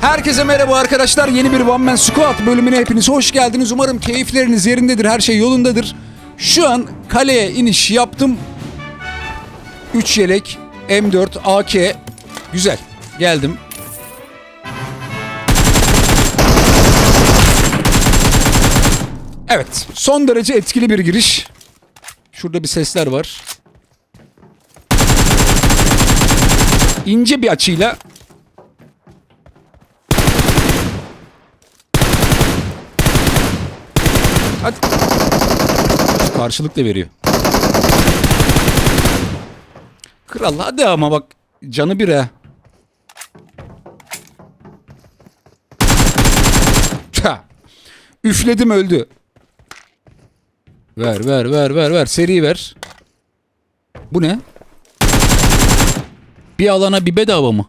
Herkese merhaba arkadaşlar. Yeni bir One Man Squad bölümüne hepiniz hoş geldiniz. Umarım keyifleriniz yerindedir, her şey yolundadır. Şu an kaleye iniş yaptım. 3 yelek, M4, AK. Güzel. Geldim. Evet. Son derece etkili bir giriş. Şurada bir sesler var. İnce bir açıyla Karşılık da veriyor. Kral hadi ama bak canı bir. Ha. Üfledim öldü. Ver ver ver ver ver seri ver. Bu ne? Bir alana bir bedava mı?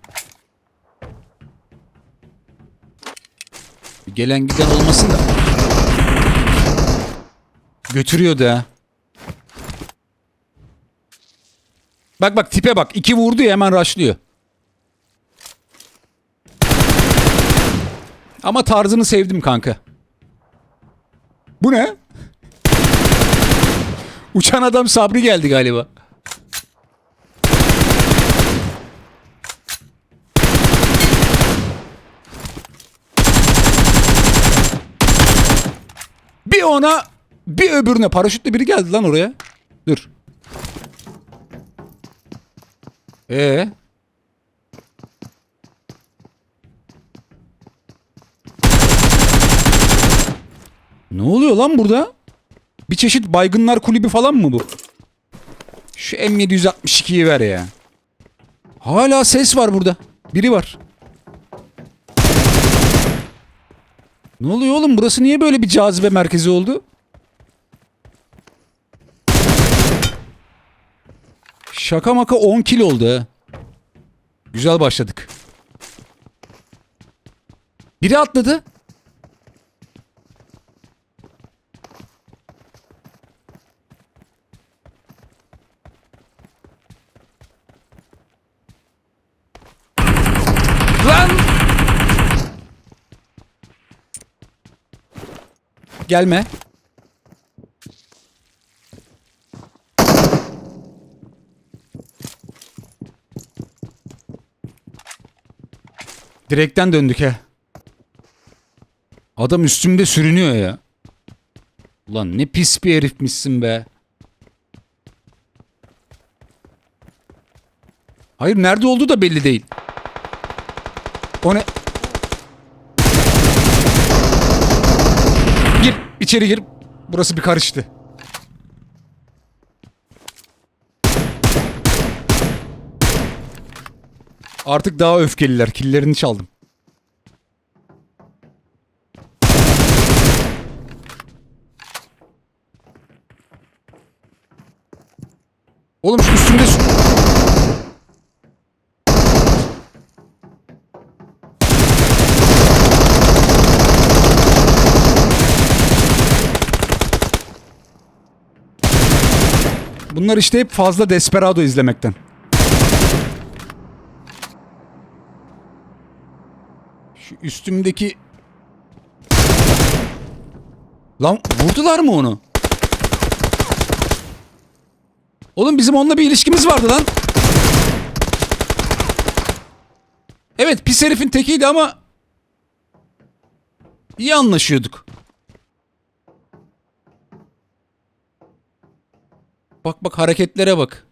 Gelen giden olmasın da. Götürüyor da. Bak bak tipe bak. iki vurdu ya hemen raşlıyor. Ama tarzını sevdim kanka. Bu ne? Uçan adam Sabri geldi galiba. Bir ona bir öbürüne paraşütle biri geldi lan oraya. Dur. Ee. Ne oluyor lan burada? Bir çeşit baygınlar kulübü falan mı bu? Şu M762'yi ver ya. Hala ses var burada. Biri var. Ne oluyor oğlum? Burası niye böyle bir cazibe merkezi oldu? Şaka maka 10 kilo oldu. Güzel başladık. Biri atladı. Lan! Gelme. Direkten döndük he. Adam üstümde sürünüyor ya. Ulan ne pis bir herifmişsin be. Hayır nerede olduğu da belli değil. O ne? Gir içeri gir. Burası bir karıştı. Artık daha öfkeliler. Killerini çaldım. Oğlum şu üstümde su... Bunlar işte hep fazla Desperado izlemekten. Şu üstümdeki... Lan vurdular mı onu? Oğlum bizim onunla bir ilişkimiz vardı lan. Evet pis herifin tekiydi ama... iyi anlaşıyorduk. Bak bak hareketlere bak.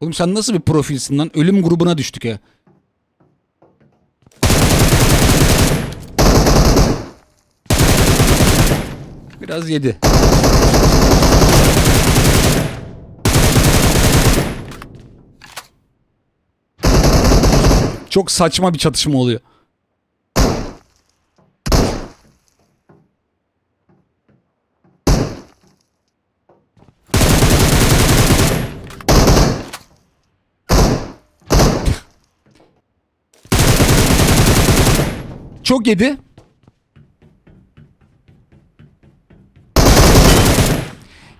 Oğlum sen nasıl bir profilsin lan? Ölüm grubuna düştük ya. Biraz yedi. Çok saçma bir çatışma oluyor. Çok yedi.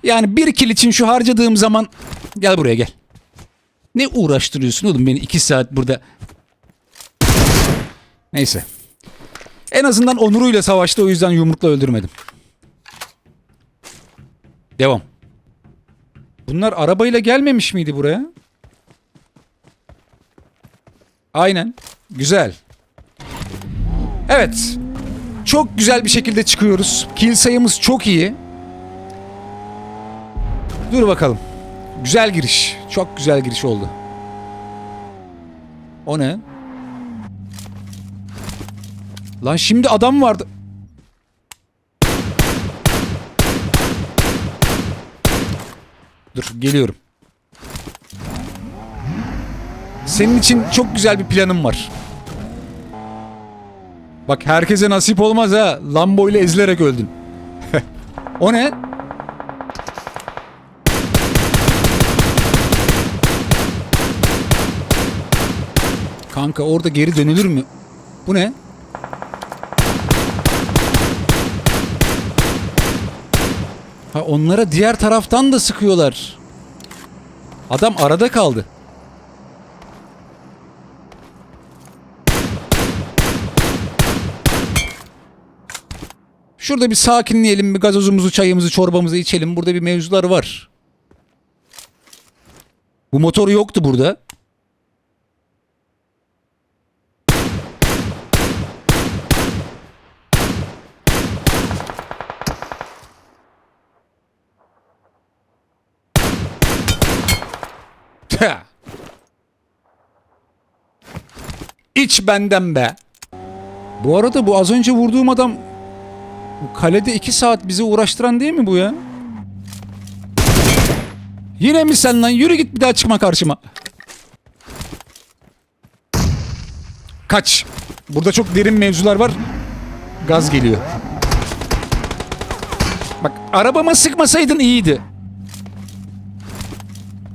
Yani bir kill için şu harcadığım zaman... Gel buraya gel. Ne uğraştırıyorsun oğlum beni iki saat burada? Neyse. En azından onuruyla savaştı o yüzden yumrukla öldürmedim. Devam. Bunlar arabayla gelmemiş miydi buraya? Aynen. Güzel. Evet. Çok güzel bir şekilde çıkıyoruz. Kill sayımız çok iyi. Dur bakalım. Güzel giriş. Çok güzel giriş oldu. O ne? Lan şimdi adam vardı. Dur geliyorum. Senin için çok güzel bir planım var. Bak herkese nasip olmaz ha. Lambo ile ezilerek öldün. o ne? Kanka orada geri dönülür mü? Bu ne? Ha onlara diğer taraftan da sıkıyorlar. Adam arada kaldı. Şurada bir sakinleyelim, bir gazozumuzu, çayımızı, çorbamızı içelim. Burada bir mevzular var. Bu motor yoktu burada. İç benden be. Bu arada bu az önce vurduğum adam bu kalede iki saat bizi uğraştıran değil mi bu ya? Yine mi sen lan? Yürü git bir daha çıkma karşıma. Kaç. Burada çok derin mevzular var. Gaz geliyor. Bak arabama sıkmasaydın iyiydi.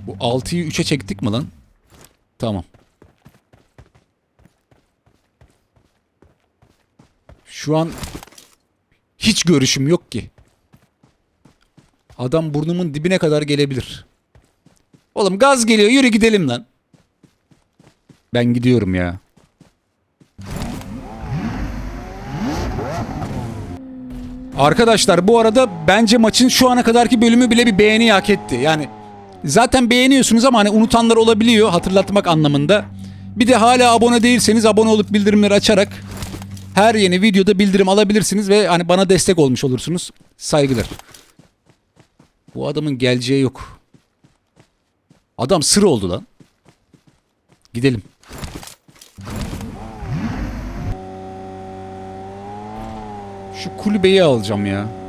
Bu 6'yı 3'e çektik mi lan? Tamam. Şu an hiç görüşüm yok ki. Adam burnumun dibine kadar gelebilir. Oğlum gaz geliyor yürü gidelim lan. Ben gidiyorum ya. Arkadaşlar bu arada bence maçın şu ana kadarki bölümü bile bir beğeni hak etti. Yani zaten beğeniyorsunuz ama hani unutanlar olabiliyor hatırlatmak anlamında. Bir de hala abone değilseniz abone olup bildirimleri açarak her yeni videoda bildirim alabilirsiniz ve hani bana destek olmuş olursunuz. Saygılar. Bu adamın geleceği yok. Adam sır oldu lan. Gidelim. Şu kulübeyi alacağım ya.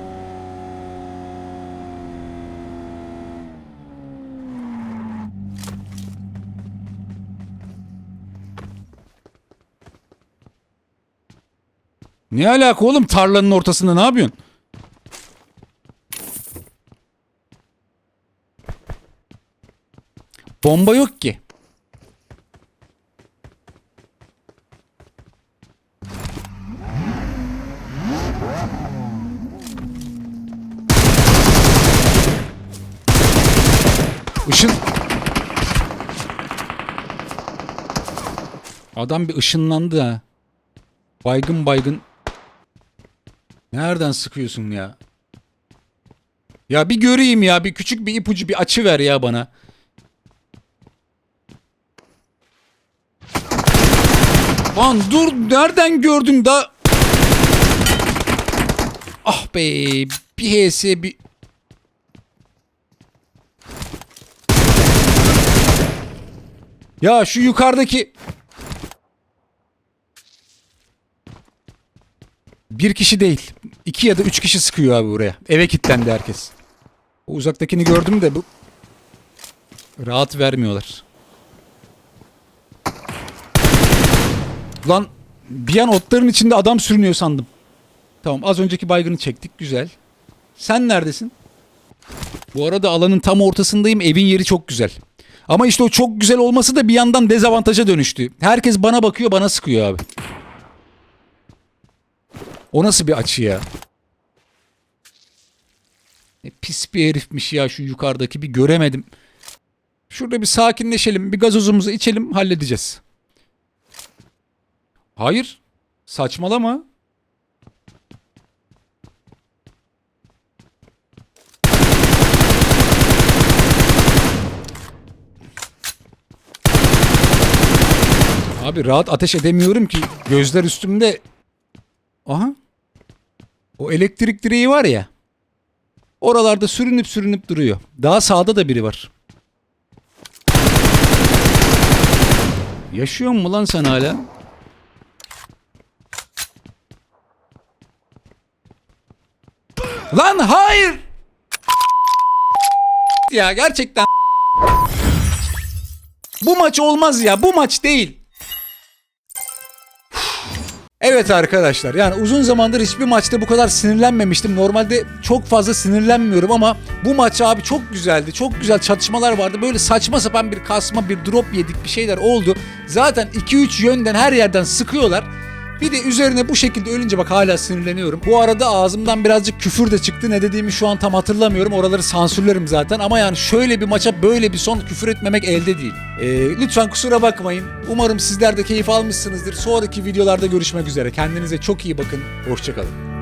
Ne alaka oğlum tarlanın ortasında ne yapıyorsun? Bomba yok ki. Işın... Adam bir ışınlandı ha. Baygın baygın. Nereden sıkıyorsun ya? Ya bir göreyim ya. Bir küçük bir ipucu bir açı ver ya bana. Lan dur nereden gördün da? Ah be bir HS bir... Ya şu yukarıdaki... Bir kişi değil. iki ya da üç kişi sıkıyor abi buraya. Eve kilitlendi herkes. O uzaktakini gördüm de bu... Rahat vermiyorlar. Lan bir an otların içinde adam sürünüyor sandım. Tamam az önceki baygını çektik güzel. Sen neredesin? Bu arada alanın tam ortasındayım. Evin yeri çok güzel. Ama işte o çok güzel olması da bir yandan dezavantaja dönüştü. Herkes bana bakıyor bana sıkıyor abi. O nasıl bir açı ya? Ne pis bir herifmiş ya şu yukarıdaki bir göremedim. Şurada bir sakinleşelim, bir gazozumuzu içelim, halledeceğiz. Hayır. Saçmalama. Abi rahat ateş edemiyorum ki. Gözler üstümde. Aha. O elektrik direği var ya. Oralarda sürünüp sürünüp duruyor. Daha sağda da biri var. Yaşıyor mu lan sen hala? Lan hayır! Ya gerçekten bu maç olmaz ya. Bu maç değil. Evet arkadaşlar yani uzun zamandır hiçbir maçta bu kadar sinirlenmemiştim. Normalde çok fazla sinirlenmiyorum ama bu maç abi çok güzeldi. Çok güzel çatışmalar vardı. Böyle saçma sapan bir kasma bir drop yedik bir şeyler oldu. Zaten 2-3 yönden her yerden sıkıyorlar. Bir de üzerine bu şekilde ölünce bak hala sinirleniyorum. Bu arada ağzımdan birazcık küfür de çıktı. Ne dediğimi şu an tam hatırlamıyorum. Oraları sansürlerim zaten. Ama yani şöyle bir maça böyle bir son küfür etmemek elde değil. Ee, lütfen kusura bakmayın. Umarım sizler de keyif almışsınızdır. Sonraki videolarda görüşmek üzere. Kendinize çok iyi bakın. Hoşçakalın.